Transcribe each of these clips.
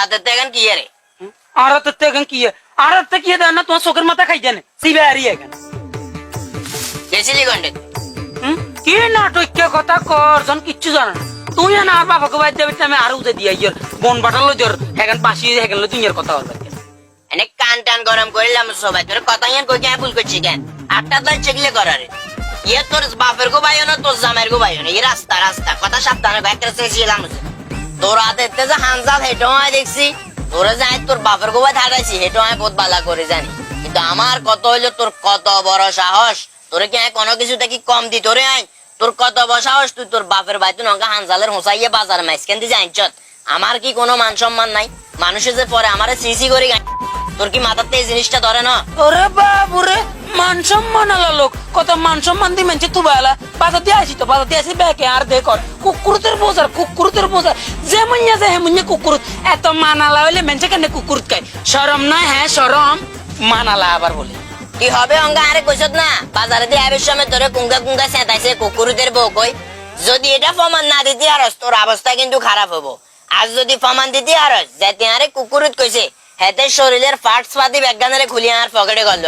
হাতের তো এখন কি রে আর তো এখন কি আর তো কি দেয় না? তোমার চোখের মাথা খাই জানে সিবে আরি এখন। গেছিলি হুম? কি নাটক কথা কর? জন কিচ্ছু জানো তুই না আর বাবাকে বাইর দেবে আমি আর উঠে দিয়া ইয়ের বন বাটালো জোর হেগান পাশি হেগান দুনিয়ার কথা বলবে এনে কান টান গরম করিলাম সবাই। তোর কথা ইয়ান কই কেন ভুল করছি কেন? আটটা দল চেকলে করারে ইয়ে তোর বাপের গো ভাইও না তোর জামের গো ভাইও না। এই রাস্তা রাস্তা। কথা সাবধানে একটা চেয়েছিলাম যে হয় দেখছি। যাই তোর বাপের থাকাইছি হয় বালা করে জানি। কিন্তু আমার কত হইল, তোর কত বড় সাহস? তোরে কি কোনো কিছুতে কি কম দি? তোরে আই তোর কত বড় সাহস? তুই তোর বাপের তুই নঙ্কা হানজালের হোসাইয়ে বাজার মাইসকেন দি জানছত আমার কি কোনো মান সম্মান নাই? মানুষে যে পরে আমারে সিসি করে। তোর কি মাথাতে এই জিনিসটা ধরে না? ওরে মান সম্মান লোক। কত মান সম্মান দি মানছে তু দিয়ে আসি তো দিয়ে আসি ব্যাকে আর কুকুরতের বোঝার কুকুরতের বোঝার। কুকুরত। এত মানালা হইলে মেনছে কেন নয় হ্যাঁ মানালা আবার বলে। কি হবে অঙ্গা? আরে কইছত না, বাজারে দিয়ে আবের সময় তোরে কুঙ্গা কুঙ্গা সেঁতাইছে কুকুরদের বউ কই। যদি এটা প্রমাণ না দিতে আরস, তোর অবস্থা কিন্তু খারাপ হব। আজ যদি প্রমাণ দিতে আরস যাতে আরে কুকুরত কইছে হেতে শরীরের পার্টস পাতি ব্যাগানারে খুলি আর পকেটে গল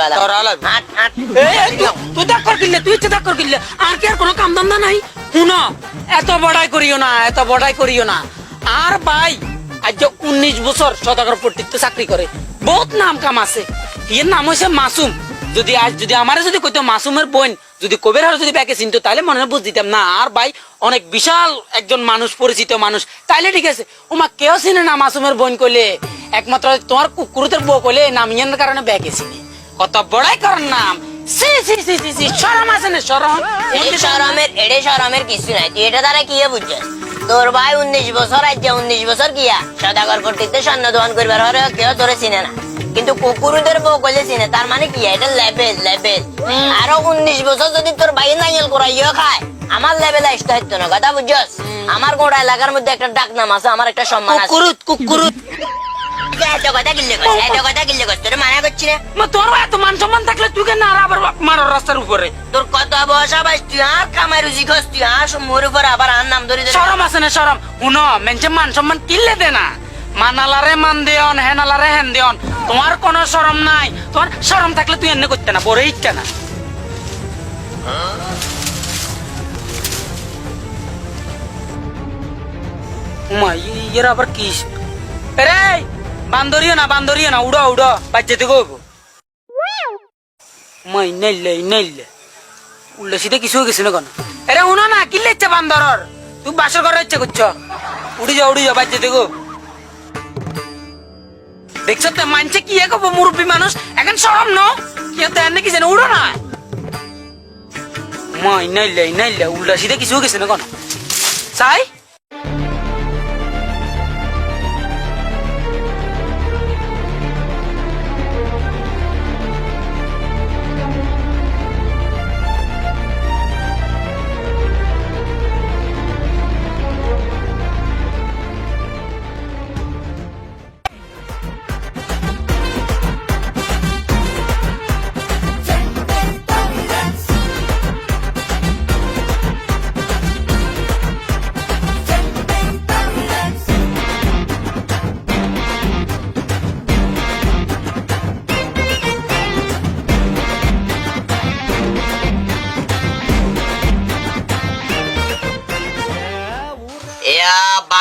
তুই- তুই কিনলে ইচ্ছে কিনলে আর কি আর কোনো কাম ধান্দা নাই? শুনো এত বড়াই করিও না এত বড়াই করিও না। আর ভাই আজ যে উনিশ বছর সদাগর চাকরি করে বহুত নাম কাম আছে। এর নাম হয়েছে মাসুম। যদি আজ যদি আমারে যদি কইতো মাসুমের বোন যদি কবির হার যদি ব্যাকে চিনতো তাহলে মনে হয় বুঝ দিতাম না। আর ভাই অনেক বিশাল একজন মানুষ পরিচিত মানুষ। তাইলে ঠিক আছে। ওমা কেউ চিনে না মাসুমের বোন কইলে? একমাত্র তোমার কুকুরদের বউ কইলে নামিয়ার কারণে ব্যাকে চিনে কত বড়াই করার নাম। সি সি সি সি সি শরম আছে না শরম? এই শরমের এড়ে শরমের কিছু নাই। তুই এটা দ্বারা কি বুঝছিস তোর ভাই উনিশ বছর আজ উনিশ বছর গিয়া সদাগর স্বর্ণ করবার হরে কেউ তোরে চিনে না। কিন্তু কুকুরদের বউ কইলে চিনে তার মানে কি এটা লেভেল লেভেল আরও উনিশ বছর যদি তোর ভাই নাইল করাইও খায় আমার লেভেল আসতে হইতো না কথা বুঝছস আমার গোটা এলাকার মধ্যে একটা ডাক নাম আছে আমার একটা সম্মান আছে। কুকুরুত কুকুরুত। এত কথা কিনলে কর এত কথা কিনলে কর তোর মানা করছি না? মা তোর এত মান সম্মান থাকলে তুই কেন আর আবার মারো রাস্তার উপরে? তোর কত বয়স আবার তুই আর কামাই রুজি খস তুই আর মোর উপর আবার আর নাম ধরে ধরে শরম আছে না শরম? শুনো মেনছে মান সম্মান কিনলে দে না। মানালারে মান দেয়ন হেনালারে হেন দেয়ন। তোমার কোনো শরম নাই। তোমার শরম থাকলে তুই এনে করতে না বড় ইচ্ছা না। আবার কি? রে বান্দরিও না বান্দরিও না, উড়ো উড়ো বাচ্চা থেকে মাই নাইলে নাইলে। উল্লে সিধে কিছু হয়ে গেছিল কেন? এরে উনো না কিনলে ইচ্ছে বান্দরর? তুই বাসর করার ইচ্ছে করছ? উড়ি যাও উড়ি যাও বাচ্চা দেখো দেখছ তো, মানছে কি এ কব মুরব্বী মানুষ? এখন সরম ন? কেউ এনে কি জানে, উড়ো না। মাই নাইলে নাইলে, উল্টা সিধে কিছু হয়ে গেছে না কেন? চাই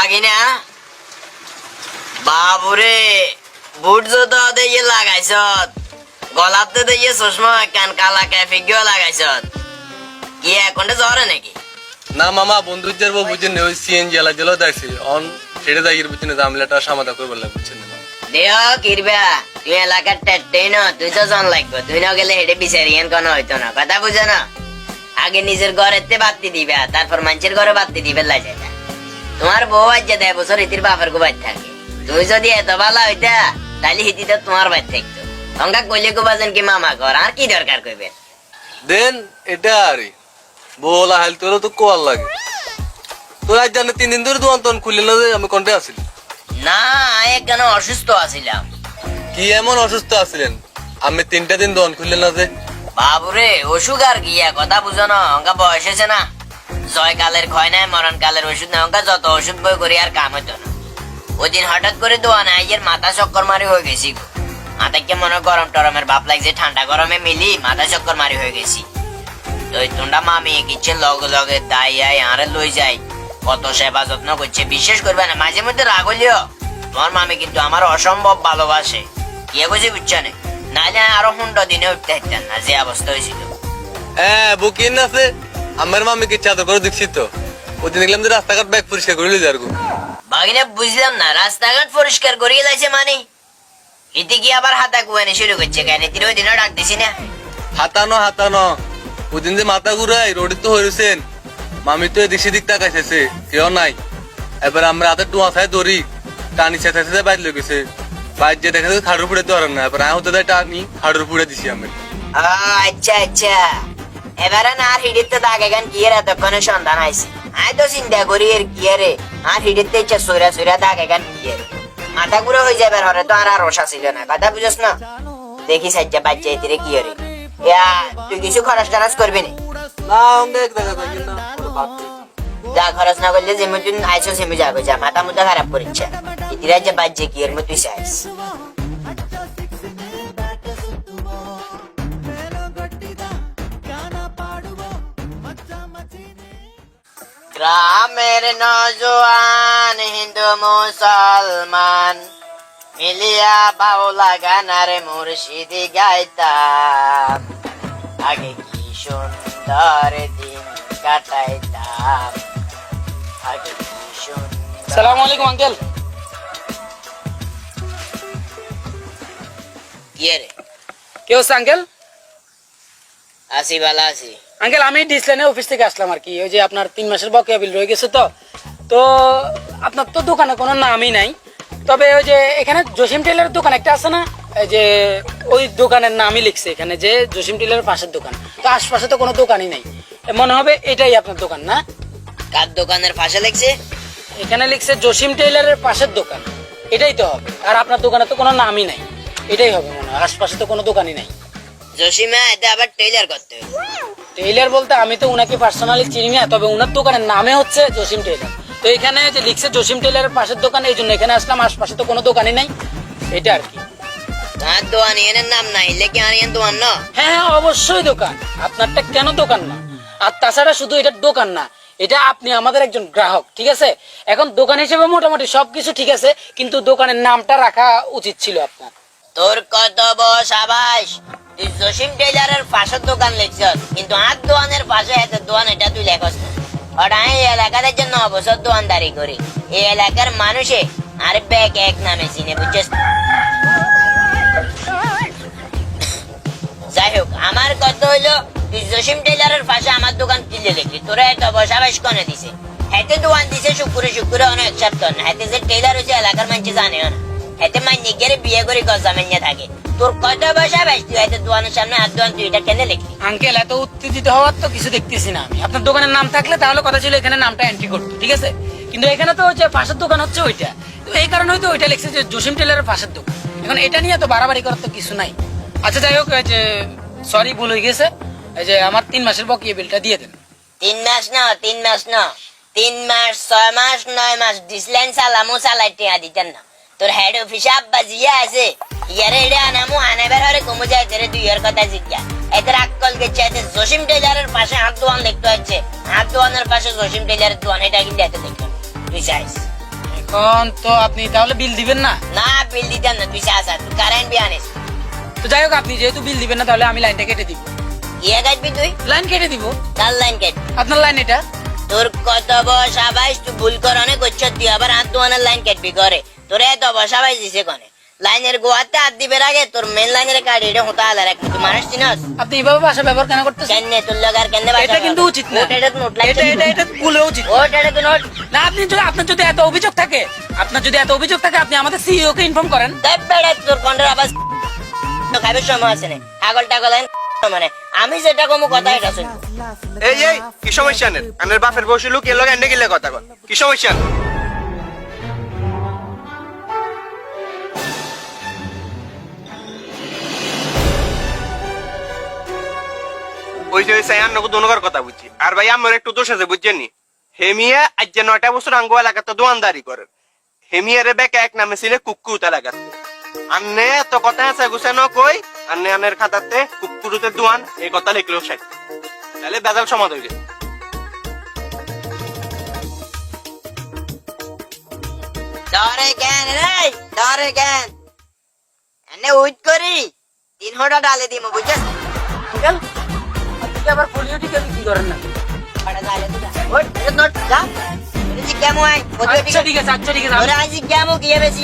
বাগিনা বাবুরে বুট জুতো দিয়ে লাগাইছ গলাতে দিয়ে চশমা কান কালা ক্যাফে গিয়ে লাগাইছ কি এখনটা জ্বরে নাকি? না মামা ওই সিএনজি এলা জেলো দেখছি। অন সেটা দাগির জামলাটা সমাধা করে বললাম বুঝছেন দেহ কিরবা? তুই এলাকার টেট্টেই না তুই তো জন লাগবে। তুই না গেলে হেঁটে বিচারি এন কোনো হইতো না কথা বুঝো না? আগে নিজের ঘরেতে বাতি দিবে তারপর মানুষের ঘরে বাতি দিবে লাগে তোমার বউ আজ যে বছর ইতির বাপের গো বাদ থাকে। তুই যদি এত ভালো হইতা তাহলে হিতি তো তোমার বাদ থাকতো। তঙ্কা কইলে গো বাজেন কি মামা ঘর আর কি দরকার কইবে দেন এটা আরে। বলা হাল তোর তো কোয়াল লাগে। তোর আজ জানে তিন দিন ধরে দোকান তখন খুললি না যে আমি কন্টে আসিল না আমি কেন অসুস্থ আছিলাম। কি এমন অসুস্থ আছিলেন? আমি তিনটা দিন দোকান খুললেন না যে। বাবুরে অসুখ আর গিয়া কথা বুঝো না অঙ্কা বয়স হয়েছে না। জয় কালের ক্ষয় নাই, মরণ কালের ওষুধ নাই। অঙ্কা যত ওষুধ বই করি আর কাম হইতো না। ওই দিন হঠাৎ করে দোয়ানে আইয়ের মাথা চক্কর মারি হয়ে গেছি মাথাকে মনে গরম টরমের ভাব লাগছে, ঠান্ডা গরমে মিলি মাথা চক্কর মারি হয়ে গেছি। তোমরা মামি লগে লগে দাই আই আরে লই যাই। কত সেবা যত্ন করছে বিশেষ করবে না। মাঝে মধ্যে রাগ তোমার মামি কিন্তু আমার অসম্ভব ভালোবাসে। ইয়ে বুঝি বুঝছ না নাহলে আরও হুন্ডা দিনে উঠতে হতেন না, যে অবস্থা হয়েছিল। হ্যাঁ বুকিং আছে। আমার মামিকে চাদর করে দেখছি তো ওদিন দেখলাম যে রাস্তাঘাট ব্যাগ পরিষ্কার করে লিয়ে যারগো বাগিনে বুঝলাম না রাস্তাঘাট পরিষ্কার করিয়ে যাইছে মানে? এতে কি আবার হাতা কুয়ানে শুরু করছে কেন? তিন ওই দিনও ডাক দিছি না। হাতানো হাতানো। ওদিন যে মাথা ঘুরাই রোডে তো হয়েছেন মামি তো এদিক সেদিক তাকাইছে কেউ নাই। এবার আমরা হাতে টুয়া খাই দড়ি টানি চেঁচা চেঁচা বাইর লেগেছে বাইর যে দেখা যাচ্ছে খাড়ুর ফুড়ে তো না এবার আমি হতে দেয় টানি খাড়ুর ফুড়ে দিছি আমি। আচ্ছা আচ্ছা। এবারে না আর হিডিতে দাগে কি এর এতক্ষণে সন্ধান আইছে। আই তো চিন্তা করি এর কি রে আর হিডিতে ইচ্ছা সইরা সইরা দাগে গান কি মাথা ঘুরে হয়ে যাবে হরে তো আর আর রসা ছিল না। কথা বুঝছ না? দেখি সাজ্জা বাচ্চা এতিরে কি রে ইয়া তুই কিছু খরচ টরচ করবি না? যা খরচ না করলে যে মতন আইসো সেমে যাবে যা মাথা মুথা খারাপ করিচ্ছে ইতিরা যে বাচ্চা কি এর মতো চাইস গ্রামের নজওয়ান হিন্দু মুসলমান। মিলিয়া বাউলা গানার মুর্শিদি গাইতাম। আগে কি সুন্দর দিন কাটাইতাম। আগে কি সুন্দর সালাম আলাইকুম আঙ্কেল। কি রে? কে হচ্ছে আঙ্কেল? আসি ভালো আছি। আঙ্কেল আমি ডিসলাইনের অফিস থেকে আসলাম আর কি। ওই যে আপনার তিন মাসের বকেয়া বিল রয়ে গেছে তো। তো আপনার তো দোকানে কোনো নামই নাই। তবে ওই যে এখানে জসিম টেলারের দোকান একটা আছে না? এই যে ওই দোকানের নামই লিখছে এখানে যে জসিম টেলারের পাশের দোকান। তো আশপাশে তো কোনো দোকানই নেই। মনে হবে এটাই আপনার দোকান না? কার দোকানের পাশে লিখছে? এখানে লিখছে জসিম টেইলারের পাশের দোকান। এটাই তো হবে। আর আপনার দোকানে তো কোনো নামই নাই। এটাই হবে মনে হয়। আশপাশে তো কোনো দোকানই নাই। জসিমা এটা আবার টেইলার করতে হবে। টেইলার বলতে আমি তো উনাকে পার্সোনালি চিনি না তবে উনার দোকানের নামে হচ্ছে জসিম টেইলার তো এখানে যে লিখছে জসিম টেইলারের পাশের দোকান এই জন্য এখানে আসলাম আশপাশে তো কোনো দোকানই নাই। এটা আর কি। দোয়ান এনের নাম নাই লেকে আনিয়েন দোয়ান না? হ্যাঁ হ্যাঁ অবশ্যই দোকান। আপনারটা কেন দোকান না? আর তাছাড়া শুধু এটা দোকান না এটা আপনি আমাদের একজন গ্রাহক ঠিক আছে? এখন দোকান হিসেবে মোটামুটি সবকিছু ঠিক আছে কিন্তু দোকানের নামটা রাখা উচিত ছিল আপনার। তোর কত বস আবাস? তুই জসিম টেইলারের পাশের দোকান লিখছস, কিন্তু আর দোয়ানের পাশে এত দোয়ান এটা তুই লেখস না। ওটা আমি এই এলাকাতে যে ন বছর দোয়ানদারি করি। এই এলাকার মানুষে আর ব্যাগ এক নামে চিনে, বুঝছিস? যাই হোক, আমার কথা হইল, তুই জসিম টেইলারের পাশে আমার দোকান কিনলে লিখলি। তোরা এত বসাবাস কনে দিছে? হাতে দোকান দিছে শুক্রে শুক্রে অনেক সপ্তাহ না। হাতে যে টেইলার হচ্ছে এলাকার মানুষ জানেও না। হাতে মাইনে গেলে বিয়ে করে গজা মাইনে থাকে। তোর বসাবাস তুই হাতে দোকানের সামনে হাত দোকান তুই এটা কেন লিখলি আঙ্কেল এত উত্তেজিত হওয়ার তো কিছু দেখতেছি না আমি। আপনার দোকানের নাম থাকলে তাহলে কথা ছিল এখানে নামটা এন্ট্রি করতো ঠিক আছে? কিন্তু এখানে তো হচ্ছে পাশের দোকান হচ্ছে ওইটা। তো এই কারণে হয়তো ওইটা লিখছে যে জসিম টেলারের পাশের দোকান। এখন এটা নিয়ে তো বাড়াবাড়ি করার তো কিছু নাই। আচ্ছা যাই হোক যে সরি ভুল হয়ে গেছে। এই যে আমার তিন মাসের বকিয়ে বিলটা দিয়ে দেন। তিন মাস না তিন মাস না। তিন মাস ছয় মাস নয় মাস ডিসলাইন সালামু সালাই টিয়া দিতেন না। তোর হেড অফিসে আব্বা জিয়া আছে। ইয়ারে এড়ে আনামু আনাবার হরে কমু যায় তেরে দুই এর কথা জিজ্ঞা। এদের আক্কল গেছে এতে জসিম টেলারের পাশে হাত দোয়ান লিখতে হচ্ছে। হাত দোয়ানের পাশে জসিম টেলারের দোয়ান এটা কিন্তু এত দেখতে তুই চাইস? এখন তো আপনি তাহলে বিল দিবেন না? না বিল দিতেন না তুই চাস তুই কারেন্ট বি আনিস। তো যাই হোক আপনি যেহেতু বিল দিবেন না তাহলে আমি লাইনটা কেটে দিব। ইয়ে কাটবি তুই? লাইন কেটে দিব? কার লাইন কাট আপনার লাইন এটা? তোর কত বস আবাস তুই ভুল কর অনেক করছ তুই আবার হাত দোয়ানের লাইন কাটবি করে তোর এত বস আবাস দিছে কনে? লাইনের গোয়াতে হাত দিবের আগে তোর মেন লাইনের কার্ড এটা হতা আলার এক তুই মানুষ চিনস? আপনি এইভাবে ভাষা ব্যবহার কেন করতেছেন কেন তোর লাগার কেন এটা কিন্তু উচিত না। ওটা এটা নোট এটা এটা এটা ভুলে উচিত। ওটা এটা তো নোট। না আপনি যদি আপনার যদি এত অভিযোগ থাকে আপনার যদি এত অভিযোগ থাকে আপনি আমাদের সিইও কে ইনফর্ম করেন। বেড়া তোর কন্ডার আবাস খাইবার সময় আছে না। আগল টাগল মানে। আমি যেটা কমু কথা এটা শুন। এই এই কি সমস্যা নেই আনের বাপের বসে লোক এর লগে এন্ডে গেলে কথা কি সমস্যা? ওই যে সাই আন্নকু দোনকার কথা বুঝছি। আর ভাই আমার একটু দোষ আছে বুঝছেন নি? হে মিয়া আজ যে নয়টা বছর আঙ্গ এলাকাতে দোয়ানদারি করেন হেমিয়ারে বেকে এক নামে ছিল কুক্কু উতা লাগাতে আন্নে তো কথা আছে গুছানো কই? আন্নে আনের খাতাতে কুকুরুতে দুয়ান এই কথা লিখলো শেখ তাহলে বেজাল সমাধ হইলে ডরে কেন রে ডরে কেন এনে উইট করি তিন হোটা ডালে দিমু বুঝছিস আজকে আবার পোলিও টিকা বিক্রি করেন না? ওটা ডালে দিদা ওই নোট। যা। এটা জি কেমন আই আচ্ছা আচ্ছা আজ কেমন কি বেশি?